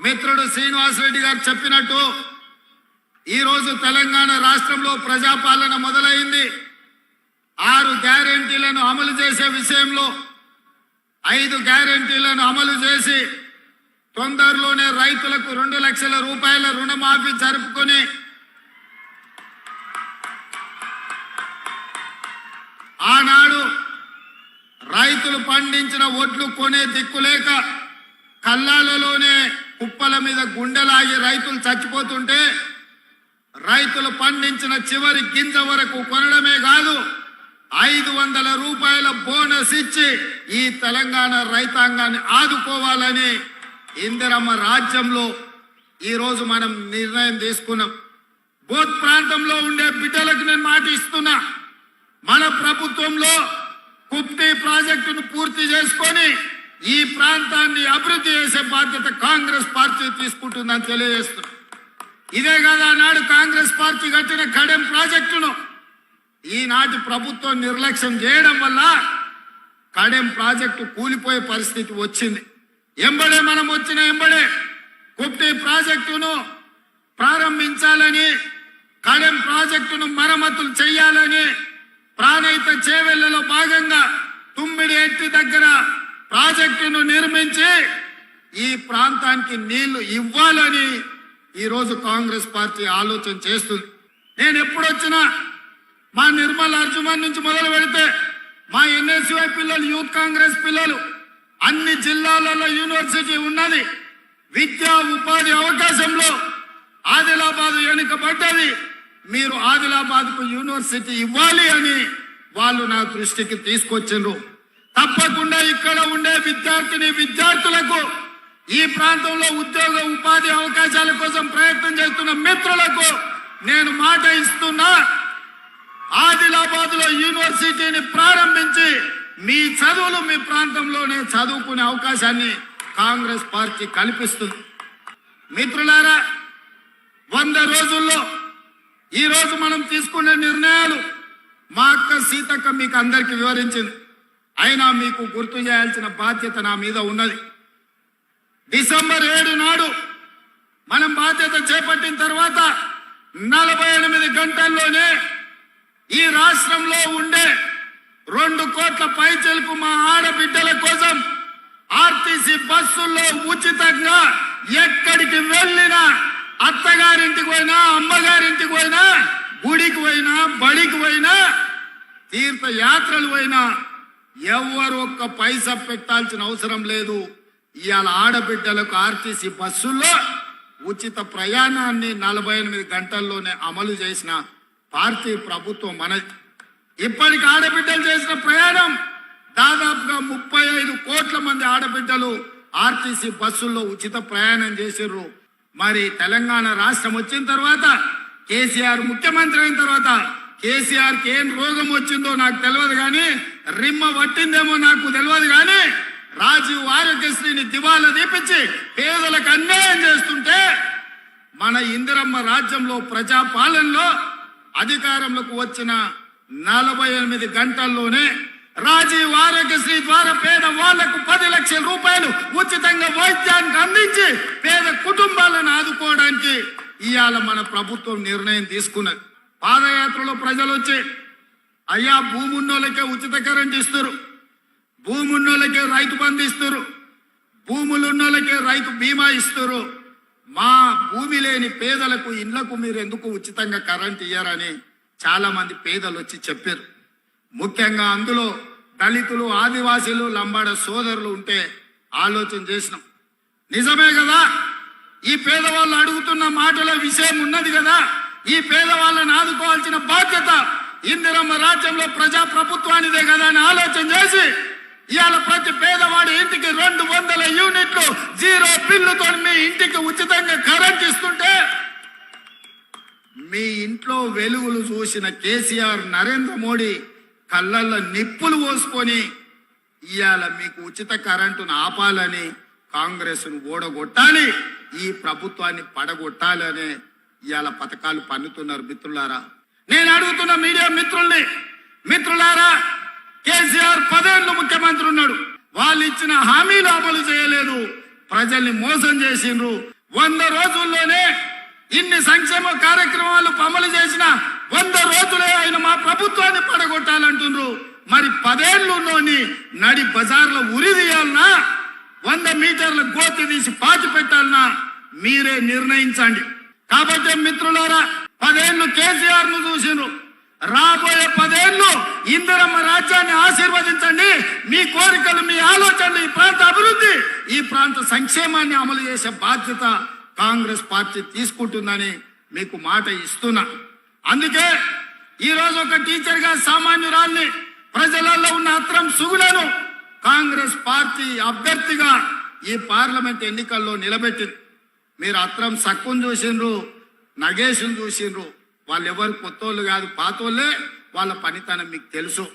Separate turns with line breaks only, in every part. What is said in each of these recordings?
మిత్రుడు శ్రీనివాసరెడ్డి గారు చెప్పినట్టు ఈరోజు తెలంగాణ రాష్ట్రంలో ప్రజాపాలన మొదలైంది. ఆరు గ్యారెంటీలను అమలు చేసే విషయంలో ఐదు గ్యారెంటీలను అమలు చేసి తొందరలోనే రైతులకు రెండు లక్షల రూపాయల రుణమాఫీ జరుపుకొని ఆనాడు రైతులు పండించిన ఒడ్లు కొనే దిక్కులేక కల్లాలలోనే కుప్పల మీద గుండెలాగి రైతులు చచ్చిపోతుంటే రైతులు పండించిన చివరి గింజ వరకు కొనడమే కాదు ఐదు వందల రూపాయల బోనస్ ఇచ్చి ఈ తెలంగాణ రైతాంగాన్ని ఆదుకోవాలని ఇందిరమ్మ రాజ్యంలో ఈరోజు మనం నిర్ణయం తీసుకున్నాం. బోత్ ప్రాంతంలో ఉండే బిడ్డలకు నేను మాట ఇస్తున్నా. మన ప్రభుత్వంలో కుప్టి ప్రాజెక్టును పూర్తి చేసుకొని ఈ ప్రాంతాన్ని అభివృద్ధి చేసే బాధ్యత కాంగ్రెస్ పార్టీ తీసుకుంటుందని తెలియజేస్తున్నా. ఇదే కదా నాడు కాంగ్రెస్ పార్టీ కట్టిన కడెం ప్రాజెక్టును ఈనాటి ప్రభుత్వం నిర్లక్ష్యం చేయడం వల్ల కడెం ప్రాజెక్టు కూలిపోయే పరిస్థితి వచ్చింది. ఎంబడే మనం వచ్చిన ఎంబడే కుప్టి ప్రాజెక్టును ప్రారంభించాలని కడెం ప్రాజెక్టును మరమ్మతులు చేయాలని ప్రాణయిత చేవెళ్ళలో భాగంగా తుమ్మిడి ఎట్టి దగ్గర ప్రాజెక్టును నిర్మించి ఈ ప్రాంతానికి నీళ్ళు ఇవ్వాలని ఈరోజు కాంగ్రెస్ పార్టీ ఆలోచన చేస్తుంది. నేను ఎప్పుడొచ్చినా మా నిర్మల్ అర్జుమన్ నుంచి మొదలు పెడితే మా ఎన్ఎస్యుఐ పిల్లలు యూత్ కాంగ్రెస్ పిల్లలు అన్ని జిల్లాలలో యూనివర్సిటీ ఉన్నది. విద్యా ఉపాధి అవకాశంలో ఆదిలాబాద్ వెనుకబడ్డది మీరు ఆదిలాబాద్కు యూనివర్సిటీ ఇవ్వాలి అని వాళ్ళు నా దృష్టికి తీసుకొచ్చిండ్రు. తప్పకుండా ఇక్కడ ఉండే విద్యార్థిని విద్యార్థులకు ఈ ప్రాంతంలో ఉద్యోగ ఉపాధి అవకాశాల కోసం ప్రయత్నం చేస్తున్న మిత్రులకు నేను మాట ఇస్తున్నా. ఆదిలాబాద్లో యూనివర్సిటీని ప్రారంభించి మీ చదువులు మీ ప్రాంతంలోనే చదువుకునే అవకాశాన్ని కాంగ్రెస్ పార్టీ కల్పిస్తుంది. మిత్రులారా వంద రోజుల్లో ఈ రోజు మనం తీసుకునే నిర్ణయాలు మా అక్క సీతక్క మీకు అందరికి వివరించింది. అయినా మీకు గుర్తు చేయాల్సిన బాధ్యత నా మీద ఉన్నది. డిసెంబర్ ఏడు నాడు మనం బాధ్యత చేపట్టిన తర్వాత నలభై ఎనిమిది గంటల్లోనే ఈ రాష్ట్రంలో ఉండే రెండు కోట్ల పైచలకు మా ఆడబిడ్డల కోసం ఆర్టీసీ బస్సుల్లో ఉచితంగా ఎక్కడికి వెళ్ళినా అత్తగారింటికి పోయినా అమ్మగారింటికి పోయినా గుడికి పోయినా బడికి పోయినా తీర్థయాత్రలు పోయినా ఎవరు ఒక్క పైసా పెట్టాల్సిన అవసరం లేదు. ఇవాళ ఆడబిడ్డలకు ఆర్టీసీ బస్సుల్లో ఉచిత ప్రయాణాన్ని నలభై ఎనిమిది గంటల్లోనే అమలు చేసిన పార్టీ ప్రభుత్వం మన ఇప్పటికి ఆడబిడ్డలు చేసిన ప్రయాణం. దాదాపుగా ముప్పై ఐదు కోట్ల మంది ఆడబిడ్డలు ఆర్టీసీ బస్సుల్లో ఉచిత ప్రయాణం చేసిర్రు. మరి తెలంగాణ రాష్ట్రం వచ్చిన తర్వాత కేసీఆర్ ముఖ్యమంత్రి అయిన తర్వాత కేసీఆర్కి ఏం రోగం వచ్చిందో నాకు తెలియదు కానీ రిమ్మ పట్టిందేమో నాకు తెలియదు కానీ రాజీవ్ ఆరోగ్యశ్రీని దివాలా దీపించి పేదలకు అన్యాయం చేస్తుంటే మన ఇందిరమ్మ రాజ్యంలో ప్రజాపాలనలో అధికారంలోకి వచ్చిన నలభై ఎనిమిది గంటల్లోనే రాజీవ్ ఆరోగ్యశ్రీ ద్వారా పేద వాళ్ళకు పది లక్షల రూపాయలు ఉచితంగా వైద్యానికి అందించి పేద కుటుంబాలను ఆదుకోవడానికి ఇవాళ మన ప్రభుత్వం నిర్ణయం తీసుకున్నది. పాదయాత్రలో ప్రజలు వచ్చి అయ్యా భూమి ఉన్నోళ్ళకే ఉచిత కరెంట్ ఇస్తారు. భూమి ఉన్నోళ్ళకే రైతు బంధు ఇస్తారు. భూములు ఉన్నోళ్ళకే రైతు బీమా ఇస్తారు. మా భూమి లేని పేదలకు ఇళ్ళకు మీరు ఎందుకు ఉచితంగా కరెంట్ ఇయ్యారని చాలా మంది పేదలు వచ్చి చెప్పారు. ముఖ్యంగా అందులో దళితులు ఆదివాసీలు లంబాడ సోదరులు ఉంటే ఆలోచన చేసినాం. నిజమే కదా? ఈ పేదవాళ్ళు అడుగుతున్న మాటల విషయం ఉన్నది కదా? ఈ పేదవాళ్ళని ఆదుకు ఇందిరమ్మ రాజ్యంలో ప్రజా ప్రభుత్వానిదే కదా అని ఆలోచన చేసి ఇవాళ ప్రతి పేదవాడి ఇంటికి రెండు వందల యూనిట్లు జీరో బిల్లుతో మీ ఇంటికి ఉచితంగా కరెంట్ ఇస్తుంటే మీ ఇంట్లో వెలుగులు చూసిన కేసీఆర్ నరేంద్ర మోడీ కళ్ళల్లో నిప్పులు పోసుకొని ఇవాళ మీకు ఉచిత కరెంటును ఆపాలని కాంగ్రెస్ను ఓడగొట్టాలి ఈ ప్రభుత్వాన్ని పడగొట్టాలని ఇవాళ పథకాలు పన్నుతున్నారు మిత్రులారా. నేను అడుగుతున్న మీడియా మిత్రుల్ని మిత్రులారా కేసీఆర్ పదేళ్ళు ముఖ్యమంత్రి ఉన్నాడు. వాళ్ళు ఇచ్చిన హామీలు అమలు చేయలేదు. ప్రజల్ని మోసం చేసిండ్రు. వంద రోజుల్లోనే ఇన్ని సంక్షేమ కార్యక్రమాలు అమలు చేసిన వంద రోజులే ఆయన మా ప్రభుత్వాన్ని పడగొట్టాలంటుండ్రు. మరి పదేళ్ళులోని నడి బజార్లో ఉరి తీయాలనా? వంద మీటర్ల గోతి తీసి పాతి పెట్టాలనా? మీరే నిర్ణయించండి. కాబట్టి మిత్రులారా పదేళ్ళు కేసీఆర్ను చూసిండ్రు. రాబోయే పదేళ్ళు ఇందిరమ్మ రాజ్యాన్ని ఆశీర్వదించండి. మీ కోరికలు మీ ఆలోచనలు ఈ ప్రాంత అభివృద్ధి ఈ ప్రాంత సంక్షేమాన్ని అమలు చేసే బాధ్యత కాంగ్రెస్ పార్టీ తీసుకుంటుందని మీకు మాట ఇస్తున్నా. అందుకే ఈరోజు ఒక టీచర్గా సామాన్యురాల్ని ప్రజలలో ఉన్న అత్రం సుగులను కాంగ్రెస్ పార్టీ అభ్యర్థిగా ఈ పార్లమెంట్ ఎన్నికల్లో నిలబెట్టింది. మీరు అత్రం సక్కును చూసిండ్రు. నగేష్ను చూసిండ్రు. వాళ్ళు ఎవరు కొత్తోళ్ళు కాదు పాతోళ్ళే వాళ్ళ పనితనం మీకు తెలుసు.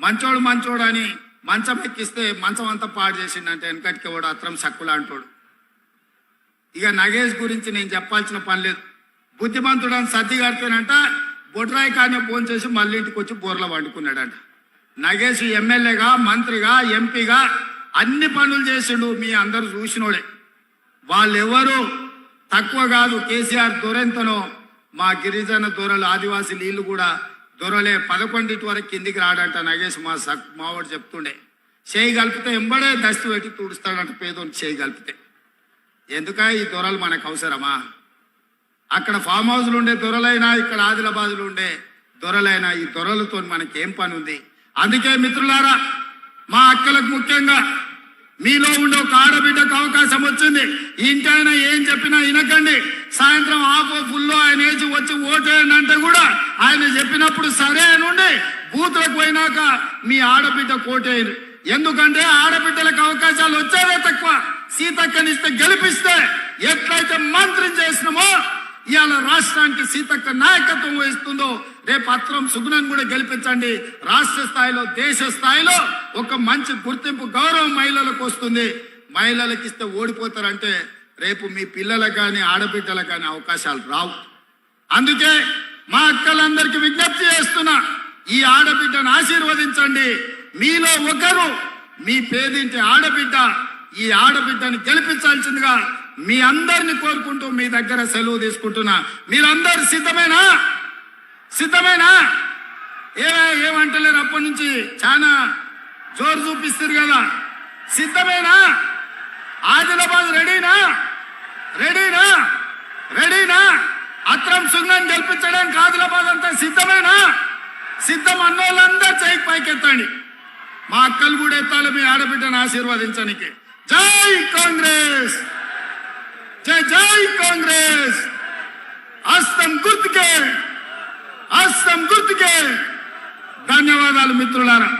మంచోడు మంచోడు అని మంచం ఎక్కిస్తే మంచం అంతా పాడు చేసిండంటే వెనకటికి వాడు అత్రం సక్కులా అంటాడు. ఇక నగేష్ గురించి నేను చెప్పాల్సిన పని లేదు. బుద్ధిమంతుడు అని సర్ది కడితేనంట బొడ్రాయి కానీ ఫోన్ చేసి మళ్ళీ ఇంటికి వచ్చి బోర్లో వండుకున్నాడంట నగేష్ ఎమ్మెల్యేగా మంత్రిగా ఎంపీగా అన్ని పనులు చేసిండు మీ అందరు చూసినోడే. వాళ్ళెవరు తక్కువ కాదు కేసీఆర్ దొరెంతనో మా గిరిజన దొరలు ఆదివాసీ నీళ్ళు కూడా దొరలే. పదకొండింటి వరకు కిందికి రాడంట నగేష్ మా సక్ మావాడు చెప్తుండే. చేయి కలిపితే ఎంబడే దస్తు పెట్టి తుడుస్తాడంట పేదోని చేయి కలిపితే. ఎందుక ఈ దొరలు మనకు అవసరమా? అక్కడ ఫామ్ హౌస్లు ఉండే దొరలైనా ఇక్కడ ఆదిలాబాద్లు ఉండే దొరలైనా ఈ దొరలతో మనకేం పని ఉంది అందుకే మిత్రులారా మా అక్కలకు ముఖ్యంగా మీలో ఉండే ఒక ఆడబిడ్డకు అవకాశం వచ్చింది. ఇంటైనా ఏం చెప్పినా వినకండి. సాయంత్రం ఆఫ్ ఫుల్లో ఆయన ఏజ్ వచ్చి ఓటేయండి అంటే కూడా ఆయన చెప్పినప్పుడు సరే అని ఉండి బూత్లకు పోయినాక మీ ఆడబిడ్డ కోటేయరు ఎందుకంటే ఆడబిడ్డలకు అవకాశాలు వచ్చేవే తక్కువ. సీతక్కనిస్తే గెలిపిస్తే ఎట్లయితే మంత్రి చేసినామో ఇవాళ రాష్ట్రానికి సీతక్క నాయకత్వం వహిస్తుందో రేపు అత్రం సుగుణం కూడా గెలిపించండి. రాష్ట్ర స్థాయిలో దేశ స్థాయిలో ఒక మంచి గుర్తింపు గౌరవం మహిళలకు వస్తుంది. మహిళలకు ఇస్తే ఓడిపోతారంటే రేపు మీ పిల్లలకు కానీ ఆడబిడ్డలకు కానీ అవకాశాలు రావు. అందుకే మా అక్కలందరికీ విజ్ఞప్తి చేస్తున్నా ఈ ఆడబిడ్డను ఆశీర్వదించండి. మీలో ఒకరు మీ పేదింటి ఆడబిడ్డ ఈ ఆడబిడ్డని గెలిపించాల్సిందిగా మీ అందరిని కోరుకుంటూ మీ దగ్గర సెలవు తీసుకుంటున్నా. మీరందరు సిద్ధమేనా? సిద్ధమేనా? ఏ ఏమంటలేరు అప్పటి నుంచి? చాలా జోరు చూపిస్తారు కదా. సిద్ధమేనా? ఆదిలాబాద్ రెడీనా? రెడీనా? రెడీనా? అత్రం సుంగం గెలిపించడానికి ఆదిలాబాద్ అంతా సిద్ధమేనా? సిద్ధం అన్నోళ్ళందరూ చేయి పైకెత్తండి. మా అక్కలు కూడా ఎత్తాలి మీ ఆడబిడ్డను ఆశీర్వదించడానికి. జై కాంగ్రెస్! జై జై కాంగ్రెస్ హస్తం గుర్తుకే హస్తం గుర్తుకే ధన్యవాదాలు మిత్రులారా